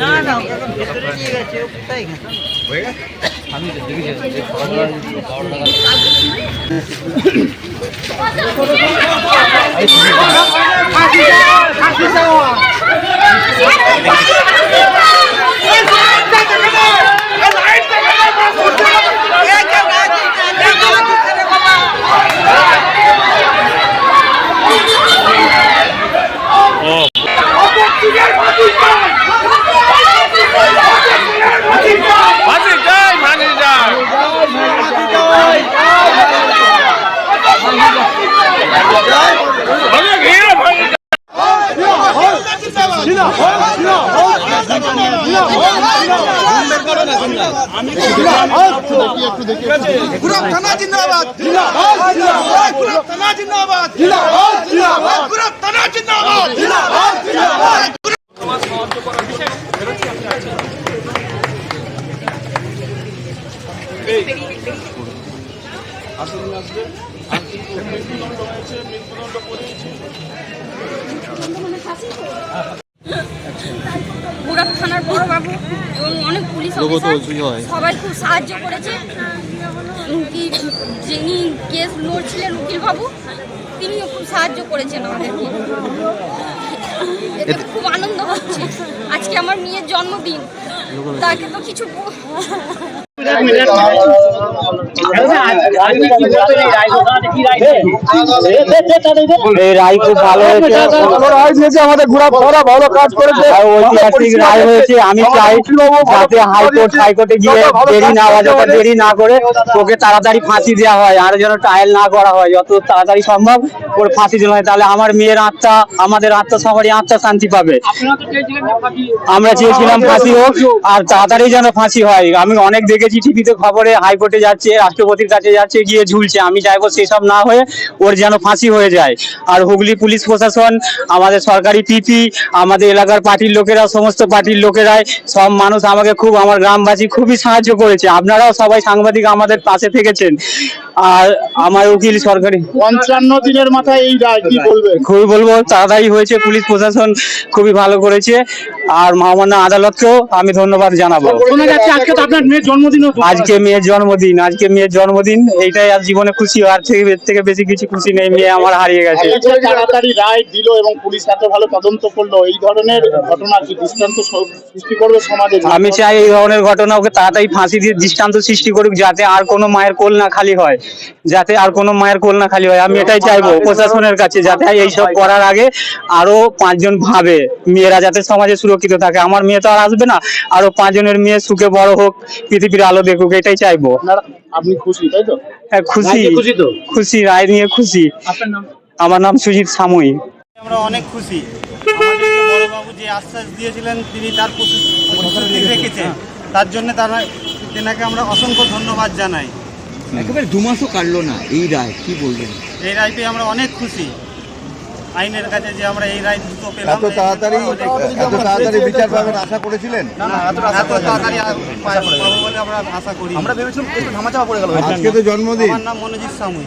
না না ভেতরে নিয়ে গেছে ও কোথায় গেছে মাঝি যাই মাঝি যাই অনেক হিরো মাঝি যাই। পুরো থানা জিন্দাবাদ পুরো থানা মুরাদ থানার বড় বাবু এবং অনেক পুলিশ অফিসার সবাই খুব সাহায্য করেছে। কি যিনি কেস লড়ছিলেন উকিল বাবু তিনিও খুব সাহায্য করেছেন আমাদেরকে। এতে খুব আনন্দ হচ্ছে। আজকে আমার মেয়ের জন্মদিন। তাকে তো কিছু এই রায় খুব ভালো হয়েছে। আমাদের ঘোরা ফোরা ভালো কাজ করেছে। ঐতিহাসিক রায় হয়েছে আমি চাই যাতে হাইকোর্ট হাইকোর্টে গিয়ে দেরি না হয় যত দেরি না করে ওকে তাড়াতাড়ি ফাঁসি দেওয়া হয় আর যেন ট্রায়াল না করা হয় যত তাড়াতাড়ি সম্ভব ওর ফাঁসি দেওয়া হয়। তাহলে আমার মেয়ের আত্মা আমাদের আত্মা সবারই আত্মা শান্তি পাবে। আমরা চেয়েছিলাম ফাঁসি হোক আর তাড়াতাড়ি যেন ফাঁসি হয়। আমি অনেক দেখেছি টিভিতে খবরে হাইকোর্টে যাচ্ছে রাষ্ট্রপতির কাছে যাচ্ছে গিয়ে ঝুলছে। আমি চাইব সেসব না হয়ে ওর যেন ফাঁসি হয়ে যায়। আর হুগলি পুলিশ প্রশাসন আমাদের সরকারি পিপি আমাদের এলাকার পার্টির লোকেরা সমস্ত পার্টির লোকেরাই সব মানুষ আমাকে খুব আমার গ্রামবাসী খুবই সাহায্য করেছে। আপনারাও সবাই সাংবাদিক আমাদের পাশে থেকেছেন। আর আমার উকিল সরকারি পঞ্চান্ন দিনের মাথায় এই রায় কি বলবে? খুবই বলব তাড়াতাড়ি হয়েছে পুলিশ প্রশাসন খুবই ভালো করেছে। আর মহামান্য আদালতকেও আমি ধন্যবাদ জানাব। আজকে তো আপনার মেয়ের জন্মদিন আজকে মেয়ের জন্মদিন। আজকে মেয়ের জন্মদিন এইটাই আর জীবনে খুশি আর থেকে এর থেকে বেশি কিছু খুশি নেই মেয়ে আমার হারিয়ে গেছে। তাড়াতাড়ি রায় দিল এবং পুলিশ এত ভালো তদন্ত করল এই ধরনের ঘটনা কি দৃষ্টান্ত সৃষ্টি করবে সমাজে? আমি চাই এই ধরনের ঘটনা ওকে তাড়াতাড়ি ফাঁসি দিয়ে দৃষ্টান্ত সৃষ্টি করুক যাতে আর কোনো মায়ের কোল না খালি হয়। যাতে আর কোনো মায়ের কোল না খালি হয়। আমি এটাই চাইব প্রশাসনের কাছে যাতে এইসব করার আগে আরও পাঁচজন ভাবে মেয়েরা যাতে সমাজে সুরক্ষিত থাকে। আমার মেয়ে তো আর আসবে না। আরও পাঁচজনের মেয়ে সুখে বড় হোক পৃথিবীর আলো দেখুক এটাই চাইব। আপনারা আপনি খুশি তাই তো? হ্যাঁ, খুশি। খুশি তো? খুশি রায় নিয়ে খুশি। আপনার নাম? আমার নাম সুজিত সাময়িক আমরা অনেক খুশি। বড়বাবু যে আশ্বাস দিয়েছিলেন তিনি তার প্রতি- প্রতিশ্রুতি রেখেছেন। তার জন্য তার তেনাকে আমরা অসংখ্য ধন্যবাদ জানাই। একেবারে দু মাসও কাটলো না এই রায় কি বলবেন? এই রায় পেয়ে আমরা অনেক খুশি। আইনের কাছে যে আমরা এই রায় দ্রুত পেলাম এত তাড়াতাড়ি এত তাড়াতাড়ি বিচার পাবেন আশা করেছিলেন? এত তাড়াতাড়ি পাবো বলে আমরা আশা করি আমরা ভেবেছিলাম একটু ধামাচাপা পড়ে গেল। আজকে তো জন্মদিন। আমার নাম মনোজিৎ সামুই।